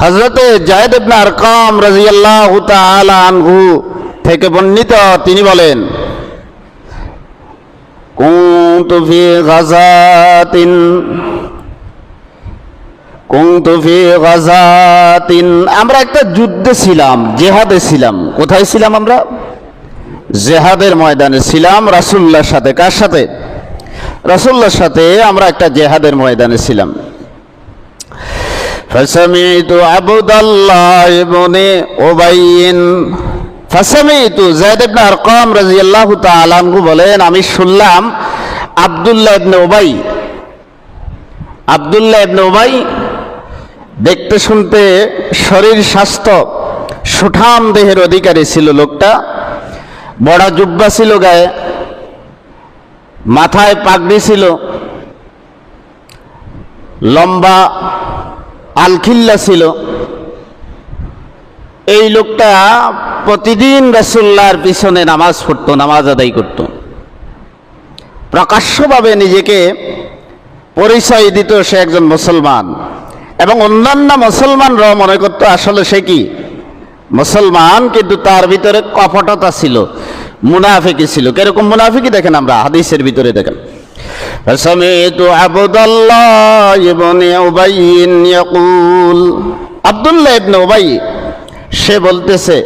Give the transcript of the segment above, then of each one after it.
হজরতে জায়দ ইবনে আরকাম রাদিয়াল্লাহু তাআলা আনহু থেকে বর্ণিত, তিনি বলেন গাজাতিন কুনতু ফি গাজাতিন আমরা একটা যুদ্ধে ছিলাম, জেহাদে ছিলাম। কোথায় ছিলাম আমরা? জেহাদের ময়দানে ছিলাম রাসূলুল্লাহর সাথে। কার সাথে? রাসূলুল্লাহর সাথে আমরা একটা জেহাদের ময়দানে ছিলাম। فسمعت عبد الله بن أبي فسمعت زيد بن أرقام رضي الله تعالى عنه বলেন আমি শুনলাম আব্দুল্লাহ ইবনে উবাই আব্দুল্লাহ ইবনে উবাই দেখতে শুনতে শরীর স্বাস্থ্য সুঠাম দেহের অধিকারী ছিল লোকটা বড় জুব্বা ছিল গায়ে মাথায় পাগড়ি ছিল লম্বা আলখিল্লা ছিল। এই লোকটা প্রতিদিন রসুল্লাহর পিছনে নামাজ পড়তো, নামাজ আদায় করত। প্রকাশ্যভাবে নিজেকে পরিচয় দিত সে একজন মুসলমান। এবং অন্যান্য মুসলমানরাও মনে করতো আসলে সে কি? মুসলমান, কিন্তু তার ভিতরে কপটতা ছিল মুনাফিকি ছিল। কীরকম মুনাফিকি দেখেন আমরা, হাদিসের ভিতরে দেখেন। فسمعت عبد الله بن أبي يقول عبد الله بن أبي সে বলতেছে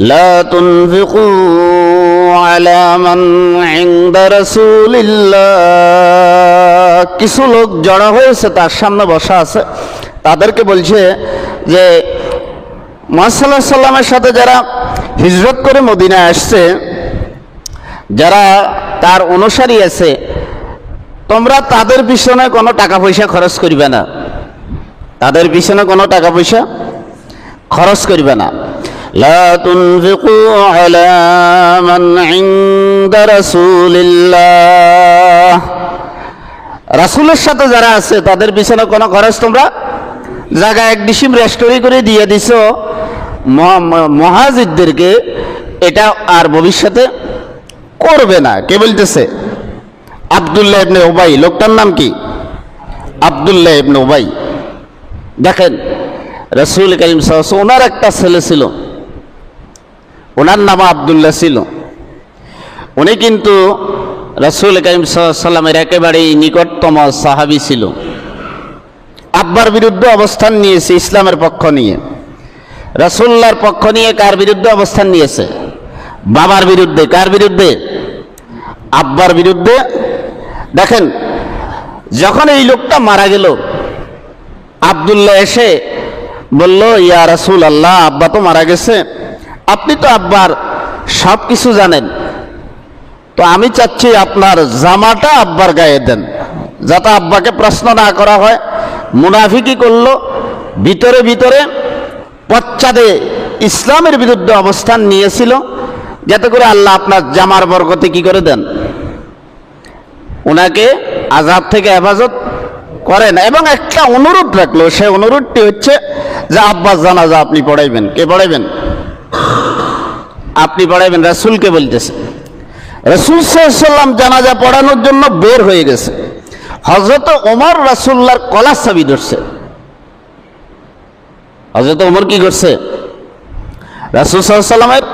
لا تنفقوا على من عند رسول الله কিছু লোক জড়ো হয়েছে তার সামনে বসা আছে তাদেরকে বলছে যে মাসাল্লাহ সাল্লামের সাথে যারা হিজরত করে মদিনায় আসছে যারা তার অনুসারী আছে তোমরা তাদের পিছনে কোনো টাকা পয়সা খরচ করিবে না তাদের পিছনে কোনো টাকা পয়সা খরচ করিবে না لا تنفقوا على من عند رسول الله রাসূলের সাথে যারা আছে তাদের পিছনে কোনো খরচ তোমরা জায়গা এক ডিসিম রেস্টোরি করে দিয়ে দিছো মহাজিদদেরকে এটা আর ভবিষ্যতে করবে না কে বলতেছে আবদুল্লাহ ইবনে ওবাই লোকটার নাম কি? আবদুল্লাহ ইবনে ওবাই দেখেন, রসুল করিম সাহস ওনার একটা ছেলে ছিল। ওনার নাম আবদুল্লাহ ছিল। উনি কিন্তু রসুল করিম সাল্লামের একেবারেই নিকটতম সাহাবি ছিল। আব্বার বিরুদ্ধে অবস্থান নিয়েছে ইসলামের পক্ষ নিয়ে। রসুল্লার পক্ষ নিয়ে কার বিরুদ্ধে অবস্থান নিয়েছে? বাবার বিরুদ্ধে। কার বিরুদ্ধে? আব্বার বিরুদ্ধে। দেখেন, যখন এই লোকটা মারা গেল, আবদুল্লাহ এসে বলল, ইয়া রাসুল আল্লাহ আব্বা তো মারা গেছে। আপনি তো আব্বার সব কিছু জানেন। তো আমি চাচ্ছি আপনার জামাটা আব্বার গায়ে দেন। যাতে আব্বাকে প্রশ্ন না করা হয়। মুনাফিকি করল, ভিতরে ভিতরে পশ্চাদে ইসলামের বিরুদ্ধে অবস্থান নিয়েছিল। যাতে করে আল্লাহ আপনার জামার বরকতে কি করে দেন? ওনাকে আজাদ থেকে হেফাজত করেন। এবং একটা অনুরোধ রাখল সেই অনুরোধটি হচ্ছে যে আব্বাস জানাজা আপনি পড়াইবেন। কে পড়াইবেন? আপনি পড়াইবেন রাসুলকে বলতেছে। রসুল সাল্লাম জানাজা পড়ানোর জন্য বের হয়ে গেছে। হজরত ওমর রাসুল্লার কলার চাবি ধরছে। হজরত ওমর কি করছে? রাসুল সাল্লামের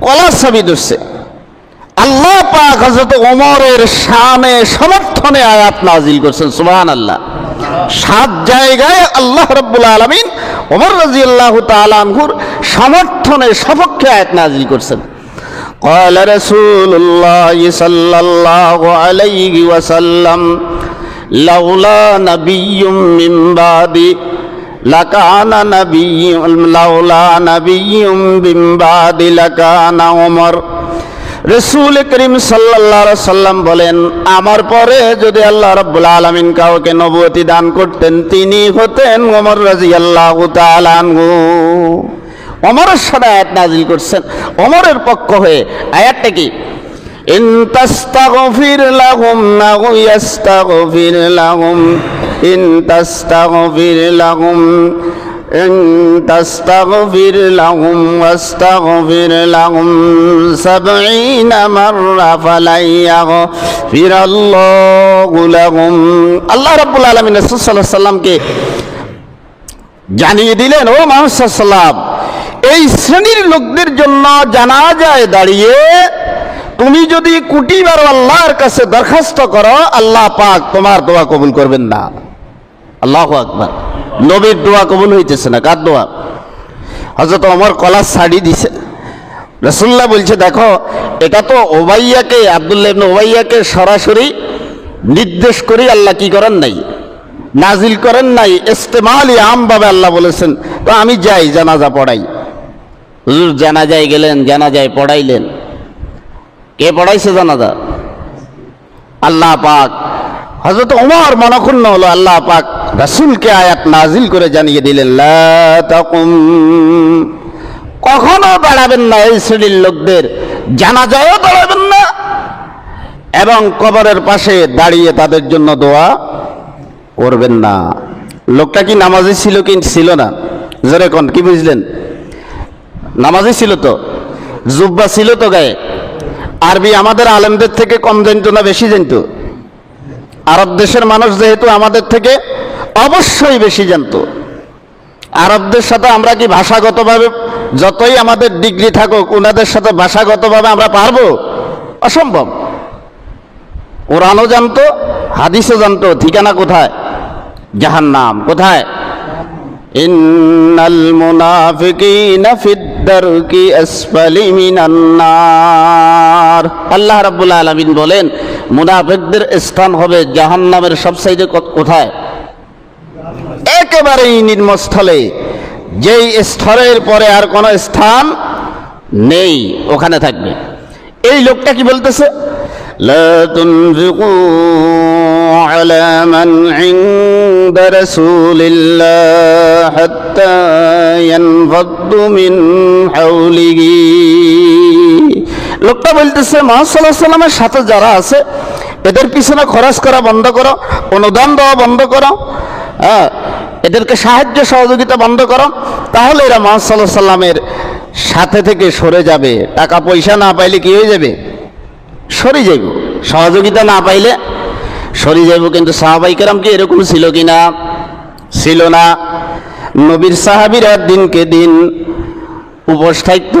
কলার চাবি ধরছে। আল্লাহ পাক হজরত ওমরের শানে সমর্থনে আয়াত নাজিল করছেন সুবহান আল্লাহ সাত জায়গায় আল্লাহ রব্বুল আলমিন ওমর রাজি আল্লাহ তালানহুর সমর্থনে সপক্ষে আয়াত নাজিল করছেন قال رسول الله صلى الله عليه وسلم لولا نبي من بعدي لكان نبي لولا نبي من بعد لكان عمر রসুল করিম সাল্লাহ সাল্লাম বলেন, আমার পরে যদি আল্লাহ রব্বুল আলমিন কাউকে নবতী দান করতেন, তিনি হতেন ওমর রাজি আল্লাহ অমরের সাথে আয়াত নাজিল করছেন। অমরের পক্ষ হয়ে আয়াতটা কি? ইন তাস্তাগফির লাহুম লাহুম إن تستغفر لهم واستغفر لهم سبعين مرة فلن يغفر الله لهم আল্লাহ রাব্বুল আলামিন রাসূল সাল্লাল্লাহু আলাইহি সাল্লামকে জানিয়ে দিলেন ও মোহাম্মদ সাল্লাম এই শ্রেণীর লোকদের জন্য জানা যায় দাঁড়িয়ে তুমি যদি কুটিবার আল্লাহর কাছে দরখাস্ত করো আল্লাহ পাক তোমার দোয়া কবুল করবেন না আল্লাহ আকবার নবীর দোয়া কবুল হইতেছে না, কার দোয়া? হজরত অমর কলা শাড়ি দিছে। রসুল্লাহ বলছে, দেখো, এটা তো ওবাইয়াকে, আবদুল্লাহ ওবাইয়াকে সরাসরি নির্দেশ করি আল্লাহ কি করেন নাই? নাজিল করেন নাই, ইস্তেমালি আমভাবে আল্লাহ বলেছেন। তো আমি যাই, জানাজা পড়াই। হুজুর, জানাজায় গেলেন, জানাজায় পড়াইলেন। কে পড়াইছে জানাজা? আল্লাহ পাক। হজরত ওমর মনক্ষুণ্ণ হলো আল্লাহ পাক। রাসূলকে আয়াত নাজিল করে জানিয়ে দিলেন কখনো দাঁড়াবেন না এই শ্রেণির লোকদের জানা জানাজায়ও দাঁড়াবেন না। এবং কবরের পাশে দাঁড়িয়ে তাদের জন্য দোয়া করবেন না। লোকটা কি নামাজি ছিল কি ছিল না? জোরে কোন, কি বুঝলেন? নামাজি ছিল তো? জুব্বা ছিল তো গায়ে? আরবি আমাদের আলেমদের থেকে কম জানতো না, বেশি জানতো? আরব দেশের মানুষ যেহেতু আমাদের থেকে অবশ্যই বেশি জানতো। আরবদের সাথে আমরা কি ভাষাগতভাবে যতই আমাদের ডিগ্রি থাকুক ওনাদের সাথে ভাষাগতভাবে আমরা পারব? অসম্ভব। কোরআনও জানতো, হাদিসও জানতো, ঠিকানা কোথায়? জাহান্নাম কোথায়? ইন্নাল মুনাফিকিনা আল্লাহ রাব্বুল আলামিন বলেন, মুনাফিকদের স্থান হবে জাহান্নামের সবচাইতে কোথায়? একেবারেই নিম্নস্থলে যেই স্তরের পরে আর কোনো স্থান নেই ওখানে থাকবে এই লোকটা কি বলতেছে لا تنفقوا على من عند رسول الله حتى ينفضوا من حوله লোকটা বলতেছে মহাসাল্লাহ সাল্লামের সাথে যারা আছে এদের পিছনে খরচ করা বন্ধ করো অনুদান দেওয়া বন্ধ করো হ্যাঁ এদেরকে সাহায্য সহযোগিতা বন্ধ করো, তাহলে এরা মহাসাল্লাহ সাল্লামের সাথে থেকে সরে যাবে। টাকা পয়সা না পাইলে কি হয়ে যাবে? সরে যাইব। সহযোগিতা না পাইলে সরে যাইব। কিন্তু সাহাবাইকেরাম কি এরকম ছিল কি না ছিল না। নবীর সাহাবিরা দিনকে দিন উপোস থাকত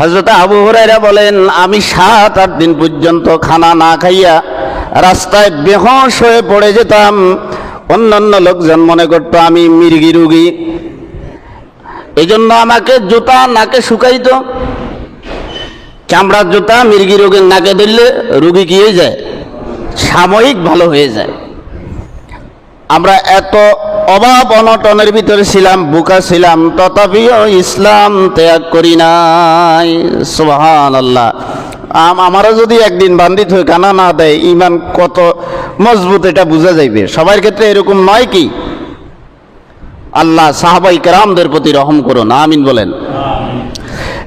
হজরত আবু হরাইরা বলেন, আমি সাত, আট দিন পর্যন্ত খানা না খাইয়া রাস্তায় বেহস হয়ে পড়ে যেতাম। অন্যান্য লোকজন মনে করতো আমি মির্গি রুগী। এই জন্য আমাকে জুতা নাকে শুকাইতো। চামড়ার জুতা মির্গি রোগের নাকে দিলে রুগী হয়ে যায়? সাময়িক ভালো হয়ে যায়। আমরা এত অভাব অনটনের ভিতরে ছিলাম, বুকা ছিলাম, তথাপিও ইসলাম ত্যাগ করি নাই। সোহান আল্লাহ আমারও যদি একদিন বান্দিত হয়ে কানা না দেয় ইমান কত মজবুত এটা বোঝা যাইবে সবার ক্ষেত্রে এরকম নয় কি আল্লাহ সাহাবাই কেরামদের প্রতি রহম করুন আমিন বলেন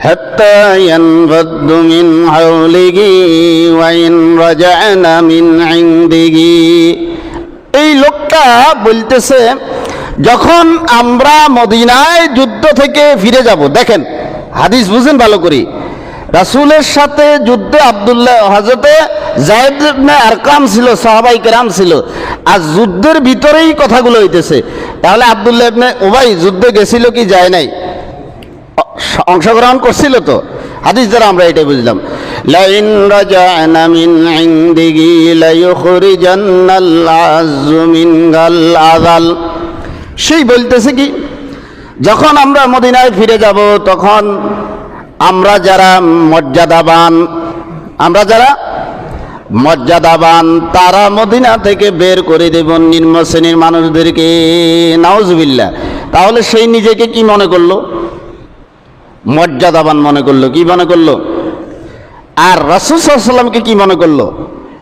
حتى ينفض من حوله وإن رجعنا من عنده এই লোকটা বলতেছে যখন আমরা মদিনায় যুদ্ধ থেকে ফিরে যাব দেখেন হাদিস বুঝেন ভালো করি রাসূলের সাথে যুদ্ধে আব্দুল্লাহ হজরতে জায়েদ ইবনে আরকাম ছিল, সাহাবাই কেরাম ছিল। আর যুদ্ধের ভিতরেই কথাগুলো হইতেছে। তাহলে আবদুল্লাহ ইবনে ওবাই যুদ্ধে গেছিল কি যায় নাই? অংশগ্রহণ করছিল তো? হাদিস দ্বারা আমরা এটাই বুঝলাম। লাইন রাজানা মিন ইনদিহি লায়ুখরিজান্নাল আযযু মিনগাল আযাল। সেই বলতেছে কি, যখন আমরা মদিনায় ফিরে যাব, তখন আমরা যারা মর্যাদাবান, আমরা যারা মর্যাদাবান, তারা মদিনা থেকে বের করে দেব নিম্ন শ্রেণির মানুষদেরকে। নাউজবিল্লা তাহলে সেই নিজেকে কি মনে করল? মর্যাদাবান মনে করল। কি মনে করল? আর রাসুল সাল্লামকে কি মনে করল?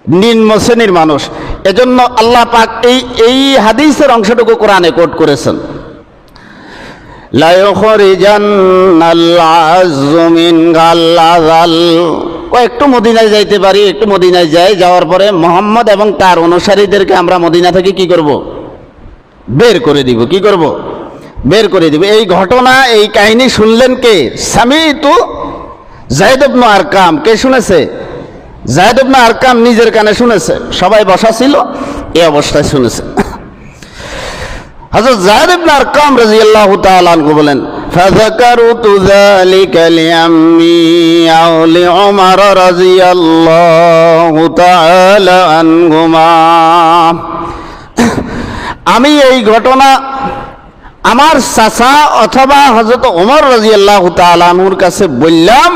নিম্ন শ্রেণির মানুষ। এজন্য আল্লাহ পাক এই এই হাদিসের অংশটুকু কোরআনে কোট করেছেন। একটু মদিনায় যাইতে পারি, একটু মদিনায় যাই, যাওয়ার পরে মোহাম্মদ এবং তার অনুসারীদেরকে আমরা মদিনা থেকে কি করব? বের করে দিব, কি করব? বের করে দিব। এই ঘটনা, এই কাহিনী শুনলেন কে? স্বামী তু জাহেদ ইবনু আরকাম। কে শুনেছে? জাহেদ ইবনু আরকাম নিজের কানে শুনেছে। সবাই বসা ছিল এই অবস্থায় শুনেছে। হযরত জাহেদ ইবনে আরকাম রাদিয়াল্লাহু তাআলা আনহু বলেন فذكرت ذلك لعمي أو لعمر رضي الله تعالى عنهما আমি এই ঘটনা আমার চাচা অথবা হজরত ওমর রাজিয়াল্লাহ তালানুর কাছে বললাম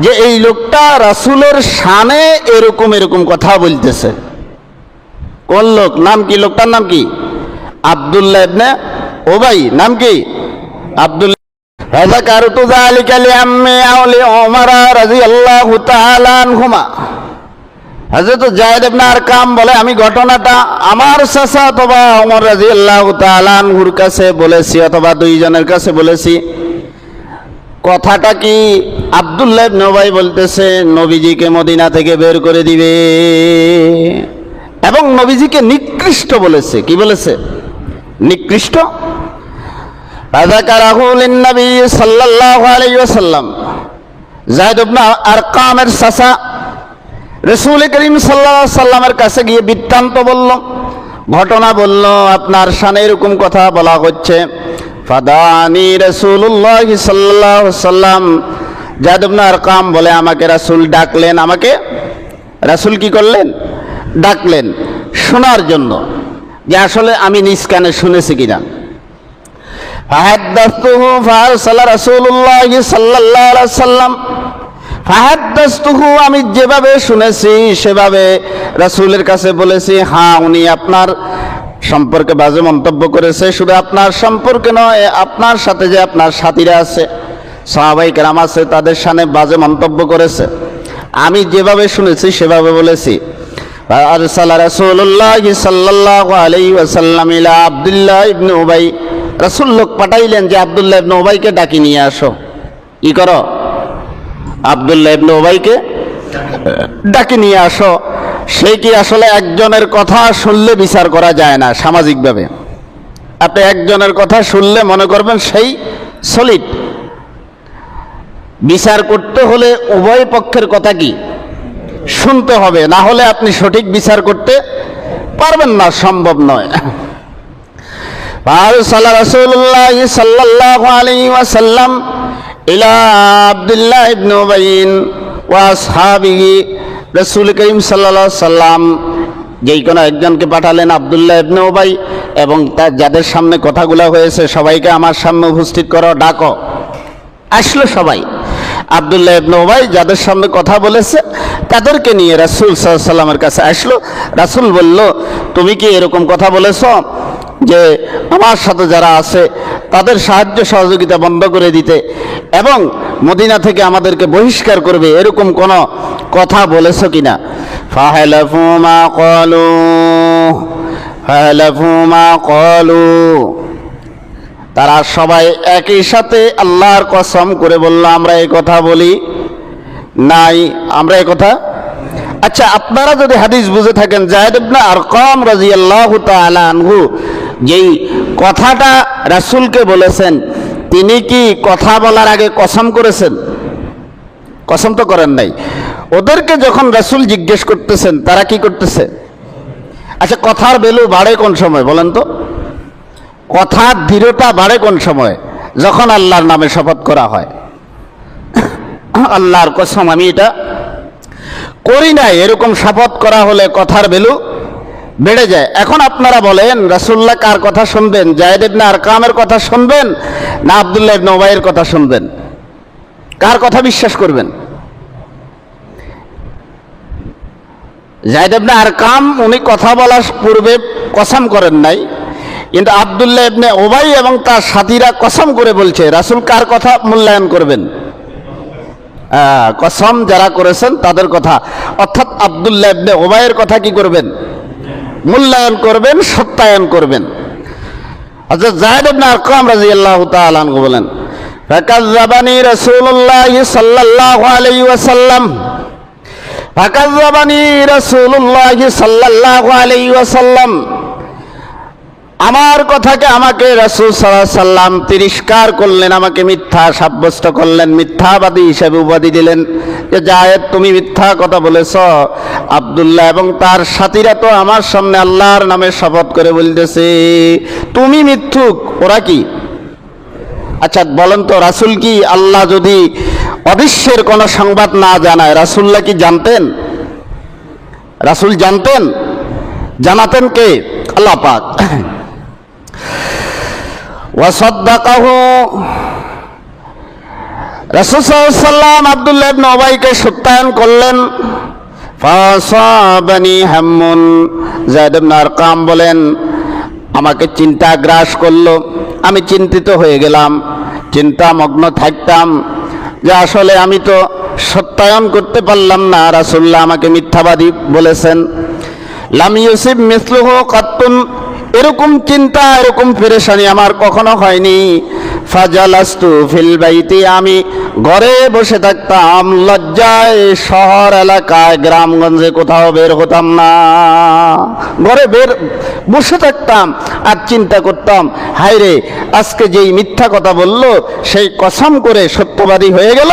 যে এই লোকটা রাসূলের শানে এরকম এরকম কথা বলতেছে কোন লোক নাম কি লোকটার নাম কি আব্দুল্লাহ ইবনে ওবাই নাম কি আব্দুল্লাহ فذكرت ذلك لعمي أو لعمر رضي الله تعالى عنهما হযরত জায়েদ ইবনে আরকাম বলে আমি ঘটনাটা আমার চাচা অথবা ওমর রাদিয়াল্লাহু তাআলা আনহুর কাছে বলেছি অথবা দুইজনের কাছে বলেছি কথাটা কি আব্দুল্লাহ ইবনে ওবাই বলতেছে নবীজিকে মদিনা থেকে বের করে দিবে এবং নবীজিকে নিকৃষ্ট বলেছে কি বলেছে নিকৃষ্ট। আরকামের সাল্লাহ সাল্লামের কাছে গিয়ে বৃত্তান্ত বলল, ঘটনা বলল, আপনার সানে এরকম কথা বলা হচ্ছে। ফাদানি সাল্লাম আরকাম বলে, আমাকে রাসুল ডাকলেন। আমাকে? রাসুল কি করলেন? ডাকলেন। শোনার জন্য। যে আসলে আমি নিজ কানে শুনেছি কিনা। ফাহাদ্দাতুহু ফারসালা রাসূলুল্লাহ সাল্লাল্লাহু আলাইহি সাল্লাম। ফাহাদ্দাস্তুহু, আমি যেভাবে শুনেছি সেভাবে রাসূলের কাছে বলেছি হ্যাঁ উনি আপনার সম্পর্কে বাজে মন্তব্য করেছে। শুধু আপনার সম্পর্কে নয়, আপনার সাথে যে আপনার সাথীরা আছে, সাহাবাই কেরাম আছে, তাদের সামনে বাজে মন্তব্য করেছে। আমি যেভাবে শুনেছি সেভাবে বলেছি। আরসালা রাসূলুল্লাহ সাল্লাল্লাহু আলাইহি ওয়াসাল্লাম ইলা আব্দুল্লাহ ইবনে উবাই। রাসূল লোক পাঠাইলেন যে, আব্দুল্লাহ ইবনে উবাইকে ডাকি নিয়ে আসো। কি করো? আবদুল্লাহ ইবনে ওবাইকে ডাকে নিয়ে আসো। সে কি আসলে একজনের কথা শুনলে বিচার করা যায় না সামাজিকভাবে? আপনি একজনের কথা শুনলে মনে করবেন সেই সলিড। বিচার করতে হলে উভয় পক্ষের কথা কি? শুনতে হবে, না হলে আপনি সঠিক বিচার করতে পারবেন না, সম্ভব নয়। ইলা আব্দুল্লাহ সাল্লাম যেই কোনো একজনকে পাঠালেন আবদুল্লাহ ইবনে এবং তার যাদের সামনে কথাগুলো হয়েছে, সবাইকে আমার সামনে উপস্থিত করো, ডাকো। আসলো সবাই। আবদুল্লাহ ইবনে ওবাই যাদের সামনে কথা বলেছে, তাদেরকে নিয়ে রাসুল সাল্লামের কাছে আসলো। রাসুল বলল, তুমি কি এরকম কথা বলেছ যে আমার সাথে যারা আছে, তাদের সাহায্য সহযোগিতা বন্ধ করে দিতে এবং মদিনা থেকে আমাদেরকে বহিষ্কার করবে, এরকম কোনো কথা বলেছ কিনা? ফাহেলাফু মা কলু ফাহেলাফু মা কলু তারা সবাই একই সাথে আল্লাহর কসম করে বলল, আমরা এই কথা বলি নাই। আমরা এই কথা? আচ্ছা আপনারা যদি হাদিস বুঝে থাকেন জাহেদ ইবনে আরকাম রাদিয়াল্লাহু তাআলা আনহু যেই কথাটা রাসূলকে বলেছেন, তিনি কি কথা বলার আগে কসম করেছেন? কসম তো করেন নাই। ওদেরকে যখন রাসূল জিজ্ঞেস করতেছেন, তারা কি করতেছে? আচ্ছা কথার ভ্যালু বাড়ে কোন সময় বলেন তো? কথার দৃঢ়তা বাড়ে কোন সময়? যখন আল্লাহর নামে শপথ করা হয়। আল্লাহর কসম, আমি এটা করি নাই। এরকম শপথ করা হলে কথার ভ্যালু বেড়ে যায়। এখন আপনারা বলেন রাসুল্লাহ কার কথা শুনবেন? জায়দ ইবনে আরকামের কথা শুনবেন না আবদুল্লাহ ইবনে ওবাইয়ের কথা শুনবেন? কার কথা বিশ্বাস করবেন? জায়দ ইবনে আরকাম, উনি কথা বলার পূর্বে কসম করেন নাই। কিন্তু আবদুল্লাহ ইবনে ওবাই এবং তার সাথীরা কসম করে বলছে, রাসুল কার কথা মূল্যায়ন করবেন? কসম যারা করেছেন তাদের কথা। অর্থাৎ আবদুল্লাহ ইবনে ওবাইয়ের কথা কি করবেন? মূল্যায়ন করবেন, সত্যায়ন করবেন। হযরত যায়েদ ইবনে আরকাম রাদিয়াল্লাহু তাআলা আনহু বলেন, ফাকাজ্জাবানি রাসূলুল্লাহ সাল্লাল্লাহু আলাইহি ওয়াসাল্লাম, ফাকাজ্জাবানি রাসূলুল্লাহ সাল্লাল্লাহু আলাইহি ওয়াসাল্লাম আমার কথাকে আমাকে রাসূল আলাইহি সাল্লাম তিরস্কার করলেন, আমাকে মিথ্যা সাব্যস্ত করলেন, মিথ্যাবাদী হিসেবে উপাধি দিলেন যে, জায়েদ, তুমি মিথ্যা কথা বলেছ। আব্দুল্লাহ এবং তার সাথীরা তো আমার সামনে আল্লাহর নামে শপথ করে বলতেছে, তুমি মিথ্যুক, ওরা কি? আচ্ছা বলেন তো, রাসূল কি আল্লাহ যদি অদৃশ্যের কোনো সংবাদ না জানায় রাসূল্লাহ কি জানতেন? রাসূল জানতেন? জানাতেন কে? আল্লাহ পাক। ওয়াসাদ্দাকাহু। আব্দুল্লাহ ইবনে উবাইকে সত্যায়ন করলেন। বলেন, আমাকে চিন্তা গ্রাস করল। আমি চিন্তিত হয়ে গেলাম। চিন্তামগ্ন থাকতাম যে আসলে আমি তো সত্যায়ন করতে পারলাম না। রাসুল্লাহ আমাকে মিথ্যাবাদী বলেছেন। লাম ইউসিব মিসলুহ কাত্তুন এরকম চিন্তা, এরকম পেরেশানি আমার কখনো হয়নি। ফাজালাস্তু ফিল বাইতি, আমি ঘরে বসে থাকতাম, লজ্জায় শহর, এলাকায়, গ্রামগঞ্জে কোথাও বের হতাম না। ঘরে বের, বসে থাকতাম আর চিন্তা করতাম, হায়রে, আজকে যেই মিথ্যা কথা বলল, সেই কসম করে সত্যবাদী হয়ে গেল,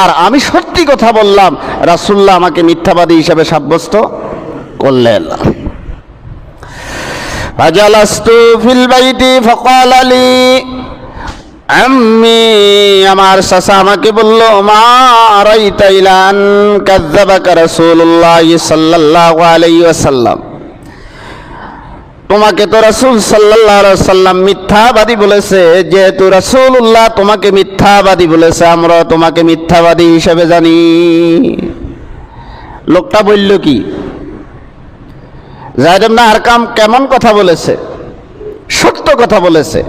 আর আমি সত্যি কথা বললাম রাসুল্লাহ আমাকে মিথ্যাবাদী হিসেবে সাব্যস্ত করলেন। فجلست في البيت فقال لي আম্মি আমার চাচা আমাকে বলল মা রাইতা ইলান কাযযাবাকা রাসূলুল্লাহ সাল্লাল্লাহু আলাইহি ওয়াসাল্লাম তোমাকে তো রাসূল সাল্লাল্লাহু আলাইহি ওয়াসাল্লাম মিথ্যাবাদী বলেছে যেহেতু রাসূলুল্লাহ তোমাকে মিথ্যাবাদী বলেছে আমরা তোমাকে মিথ্যাবাদী হিসেবে জানি লোকটা বলল কি জায়দ আরকাম কেমন কথা বলেছে? সত্য কথা বলেছে।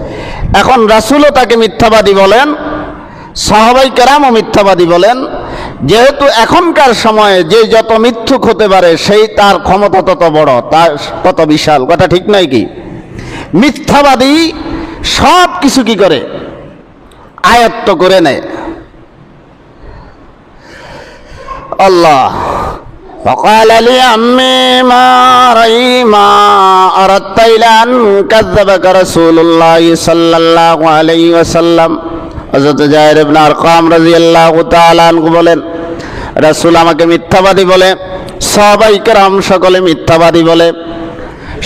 এখন রাসুলও তাকে মিথ্যাবাদী বলেন, সাহাবাই কেরামও মিথ্যাবাদী বলেন। যেহেতু এখনকার সময়ে যে যত মিথ্যুক হতে পারে, সেই তার ক্ষমতা তত বড় তার তত বিশাল। কথা ঠিক নয় কি? মিথ্যাবাদী সব কিছু কি করে? আয়ত্ত করে নেয়। আল্লাহ। فقال لي عمي ما رأي ما أردت إلى أن كذبك رسول الله صلى الله عليه وسلم হযরত জায়ের ইবনে আরকাম রাদিয়াল্লাহু তাআলা আনহু বলেন রাসূল আমাকে মিথ্যাবাদী বলে সবাই কেরাম সকলে মিথ্যাবাদী বলে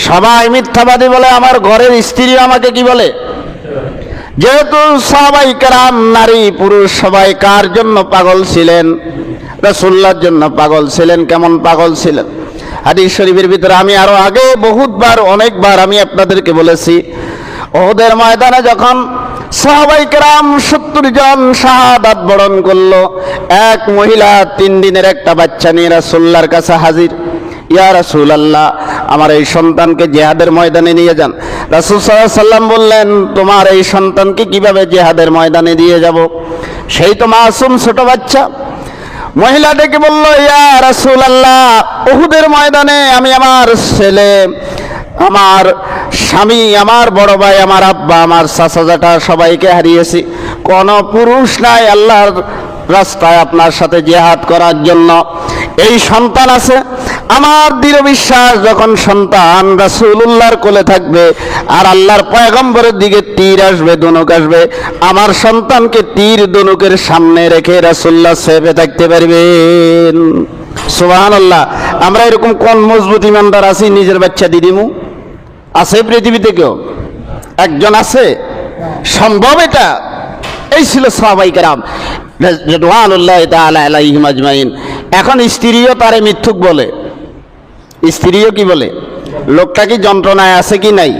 সবাই মিথ্যাবাদী বলে আমার ঘরের স্ত্রী আমাকে কি বলে যেহেতু সবাই কারাম, নারী, পুরুষ, সবাই কার জন্য পাগল ছিলেন? রসুল্লার জন্য পাগল ছিলেন, কেমন পাগল ছিলেন? হাদিস শরীফের ভিতরে আমি আরও আগে বহুতবার, অনেকবার আমি আপনাদেরকে বলেছি ওদের ময়দানে যখন সাহাবাই কেরাম, সত্তর জন শাহাদাত বরণ করল, এক মহিলা তিন দিনের একটা বাচ্চা নিয়ে রাসুল্লার কাছে হাজির। ইয়া রাসুল আল্লাহ আমার এই সন্তানকে জেহাদের ময়দানে নিয়ে যান। রাসুল সাল্লাম বললেন, তোমার এই সন্তানকে কীভাবে জেহাদের ময়দানে দিয়ে যাব? সেই তো মাসুম ছোট বাচ্চা। মহিলা ডেকে বলল, ইয়া রাসুল আল্লাহ ওহুদের ময়দানে আমি আমার ছেলে, আমার স্বামী, আমার বড় ভাই, আমার আব্বা, আমার চাচাজাটা সবাইকে হারিয়েছি। কোন পুরুষ নাই, আল্লাহর রাস্তায় আপনার সাথে জেহাদ করার জন্য। এই সন্তান আছে। আমার দৃঢ় বিশ্বাস, যখন সন্তান রাসূলুল্লাহর কোলে থাকবে আর আল্লাহর পয়গম্বরের দিকে তীর আসবে, দনুক আসবে, আমার সন্তানকে তীর দনুকের সামনে রেখে রাসূলুল্লাহ সেফে থাকতে পারবেন। সোহান আল্লাহ আমরা এরকম কোন মজবুত ইমানদার আছি, নিজের বাচ্চা দিদিমু আছে পৃথিবীতে কেউ? একজন আছে? সম্ভব এটা? এই ছিল সাহাবাই এখন স্ত্রীও তারে মিথ্যুক বলে। স্ত্রীও কি বলে? লোকটা কি যন্ত্রণায় আছে কি নাই?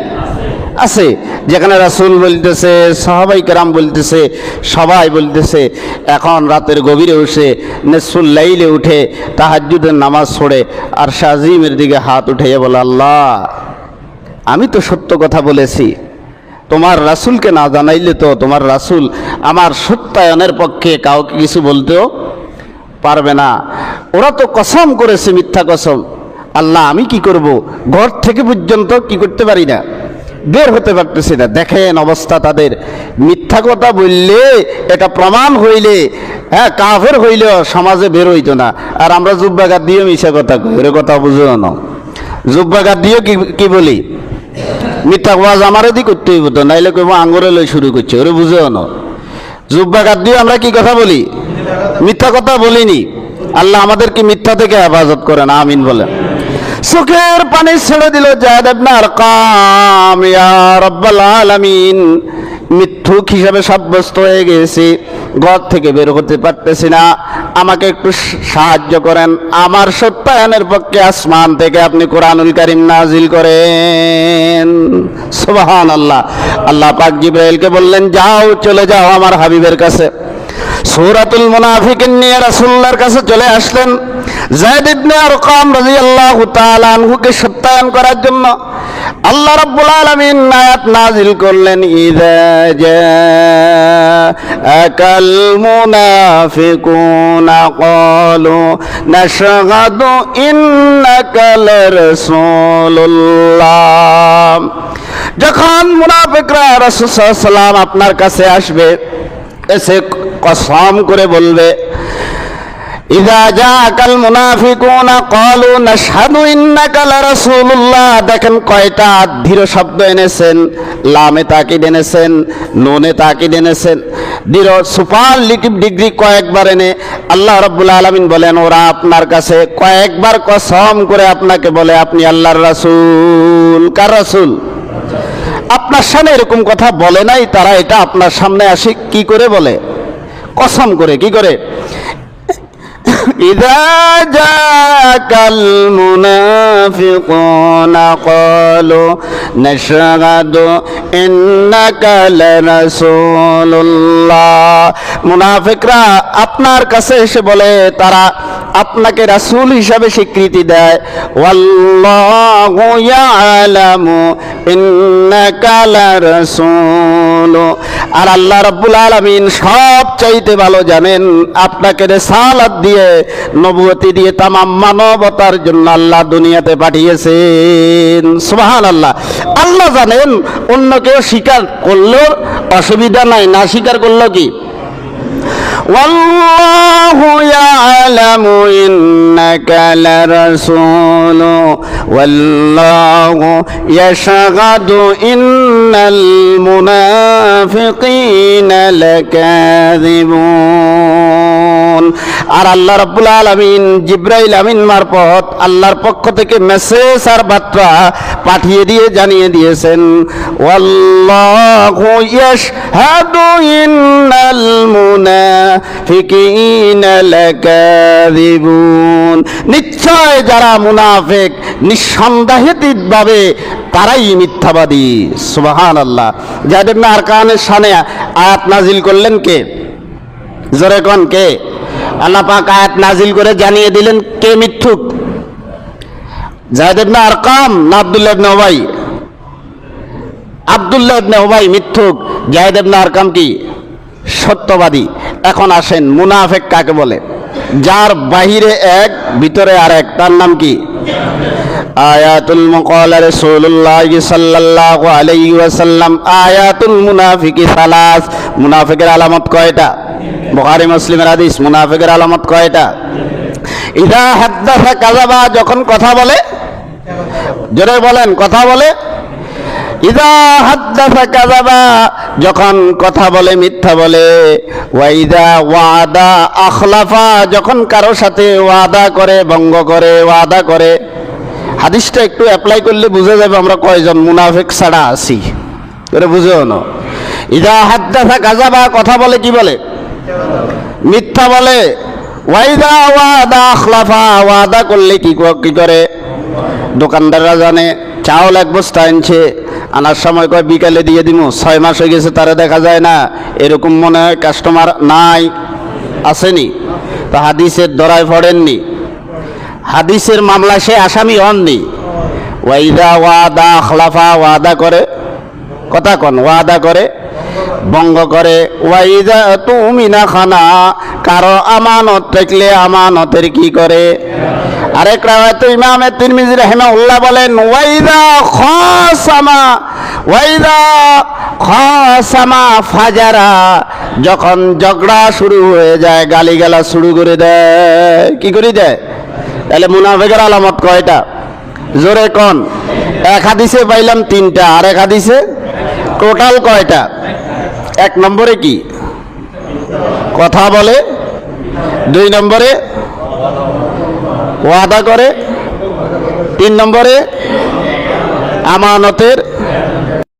আছে। যেখানে রাসুল বলতেছে, সাহাবাই কেরাম বলতেছে, সবাই বলতেছে, এখন রাতের গভীরে উঠে নেসুল লাইলে উঠে, তাহাজ্জুদের নামাজ ছড়ে আর শাজিমের দিকে হাত উঠাইয়া বলে, আল্লাহ, আমি তো সত্য কথা বলেছি। তোমার রাসুলকে না জানাইলে তো তোমার রাসুল আমার সত্যায়নের পক্ষে কাউকে কিছু বলতেও পারবে না। ওরা তো কসম করেছে মিথ্যা কসম। আল্লাহ, আমি কি করব? ঘর থেকে পর্যন্ত কি করতে পারি না? বের হতে পারতেছি না। দেখেন অবস্থা তাদের। মিথ্যা কথা বললে, এটা প্রমাণ হইলে হ্যাঁ কাফের হইলেও সমাজে বের হইতো না। আর আমরা জুব্বাগার দিয়ে মিশা কথা কথা বুঝো না। জুব্বাগার দিয়ে কি বলি? মিথ্যা ওয়াজ আমার দি করতে হইব তো, নাইলে কইব আঙ্গুরে লই শুরু করছে, ওরে বুঝেও না। জুব্বাগার দিয়ে আমরা কি কথা বলি? মিথ্যা কথা বলিনি। আল্লাহ আমাদের কি মিথ্যা থেকে হেফাজত করেন, আমিন বলেন। চোখের পানি ছেড়ে দিল জায়দ আর কাম ইয়া রব্বাল আলামিন। মিথ্যুক হিসাবে সাব্যস্ত হয়ে গেছি, ঘর থেকে বের হতে পারতেছি না। আমাকে একটু সাহায্য করেন। আমার সত্যায়নের পক্ষে আসমান থেকে আপনি কোরআনুল কারিম নাজিল করেন। সুবহান আল্লাহ আল্লাহ পাক জিব্রাইলকে বললেন, যাও, চলে যাও আমার হাবিবের কাছে। সূরাতুল মুনাফিকিন নিয়ে রাসূলুল্লাহর কাছে চলে আসলেন। যায়েদ ইবনে আরকাম রাদিয়াল্লাহু তাআলা আনহুকে সত্যায়ন করার জন্য আল্লাহ রাব্বুল আলামিন আয়াত নাজিল করলেন, ইযা জাআকাল মুনাফিকুনা ক্বালু নাশহাদু ইন্নাকা লারাসূলুল্লাহ যখন মুনাফিকরা রাসূল সাল্লাল্লাহু আপনার কাছে আসবে, এসে কসম করে বলবে ইদা জাকাল মুনাফিকুনা ক্বালু নাশহাদু ইন্নাকা লারাসূলুল্লাহ। দেখেন কয়টা ধীর শব্দ এনেছেন, লামে তাকিদ এনেছেন, নুনে তাকিদ এনেছেন। দৃঢ় সুপারলিটিভ ডিগ্রি কয়েকবার এনে আল্লাহ রাব্বুল আলামিন বলেন, ওরা আপনার কাছে কয়েকবার কসম করে আপনাকে বলে, আপনি আল্লাহর রাসূল। কার রাসূল? আপনার সামনে এরকম কথা বলে নাই, তারা এটা আপনার সামনে আসে কি করে বলে? কসম করে, কি করে? إذا جاءك المنافقون قالوا نشهد إنك لرسول الله মুনাফিকরা আপনার কাছে এসে বলে তারা আপনাকে রাসূল হিসাবে স্বীকৃতি দেয়। আর আল্লাহ রাব্বুল আলামিন সব চাইতে ভালো জানেন, আপনাকে রেসালাত দিয়ে, নবুয়তি দিয়ে, তামাম মানবতার জন্য আল্লাহ দুনিয়াতে পাঠিয়েছেন। সুবহান আল্লাহ আল্লাহ জানেন, অন্য কেউ স্বীকার করলেও অসুবিধা নাই, না স্বীকার করল কি? والله يعلم إنك لرسول والله يشهد إن المنافقين لكاذبون আর আল্লাহ রাব্বুল আলামিন জিব্রাইল আমিন মারফত আল্লাহর পক্ষ থেকে মেসেজ আর বার্তা পাঠিয়ে দিয়ে জানিয়ে দিয়েছেন ওয়াল্লাহু ইয়াশহাদু ইন্নাল মুনাফিকিনা লাকাযিবুন নিশ্চয় যারা মুনাফিক নিঃসন্দেহিতভাবে তারাই মিথ্যাবাদী। সুবহানাল্লাহ। যাদের না আরকানের শানে আয়াত নাজিল করলেন কে? জোরে কোন কে? আল্লাহ পাক আয়াত নাজিল করে জানিয়ে দিলেন কে মিথ্যুক? জাহেদ ইবনে আরকাম না আব্দুল্লাহ ইবনে আব্দুল্লাহ ইবনে ওবাই মিথ্যুক। জাহেদ ইবনে আরকাম কি? সত্যবাদী। এখন আসেন মুনাফেক কাকে বলে? যার বাহিরে এক, ভিতরে আর এক তার নাম কি? আয়াতুল মুকালা রাসূলুল্লাহ সাল্লাল্লাহু আলাইহি ওয়াসাল্লাম। আয়াতুল মুনাফিকি সালাস। মুনাফিকের আলামত কয়টা? বুখারী, মুসলিমের হাদিস। মুনাফিকের আলামত কয়টা? ইদা হাদ্দাসা কাযাবা, যখন কথা বলে, জোরে বলেন, কথা বলে ইদা যখন কথা বলে, মিথ্যা বলে ওয়াইদা ওয়াদা আখলাফা, যখন কারও সাথে ওয়াদা করে, ভঙ্গ করে, ওয়াদা করে, হাদিসটা একটু অ্যাপ্লাই করলে বুঝে যাবে আমরা কয়জন মুনাফিক ছাড়া আছি। এটা বুঝেও না ইদা হাদ্দাসা কাযাবা, কথা বলে কি বলে? মিথ্যা বলে। ওয়াইদা ওয়াদা আখলাফা, ওয়াদা করলে কি করে? দোকানদাররা জানে, চাউল এক বস্তা আনছে আনার সময় কয় বিকালে দিয়ে দিমু? ছয় মাস হয়ে গেছে, তারা দেখা যায় না। এরকম মনে হয় কাস্টমার নাই, আসেনি। তো হাদিসের দরায় পড়েননি। হাদিসের মামলা সে আসামি হননি। ওয়াইদা ওয়াদা খলাফা, ওয়াদা করে, কথা কন, ওয়াদা করে ভঙ্গ করে। ওয়াইদা তুমি না খানা, কারও আমানত থাকলে আমানতের কি করে? আরেক রাওয়ায়ত ইমামে তিরমিজি রাহিমাহুল্লাহ বলেন, ওয়াইদা খাসামা ওয়াইদা খাসামা ফাজারা। যখন ঝগড়া শুরু হয়ে যায় গালিগালা শুরু করে দেয়। কি করে দেয়? তাহলে মুনাফিকের আলামত কয়টা? জোরে কোন? এক হাদিসে পাইলাম তিনটা আর এক হাদিসে টোটাল কয়টা? এক নম্বরে কি? কথা বলে। দুই নম্বরে ওয়াদা করে। তিন নম্বরে আমানতের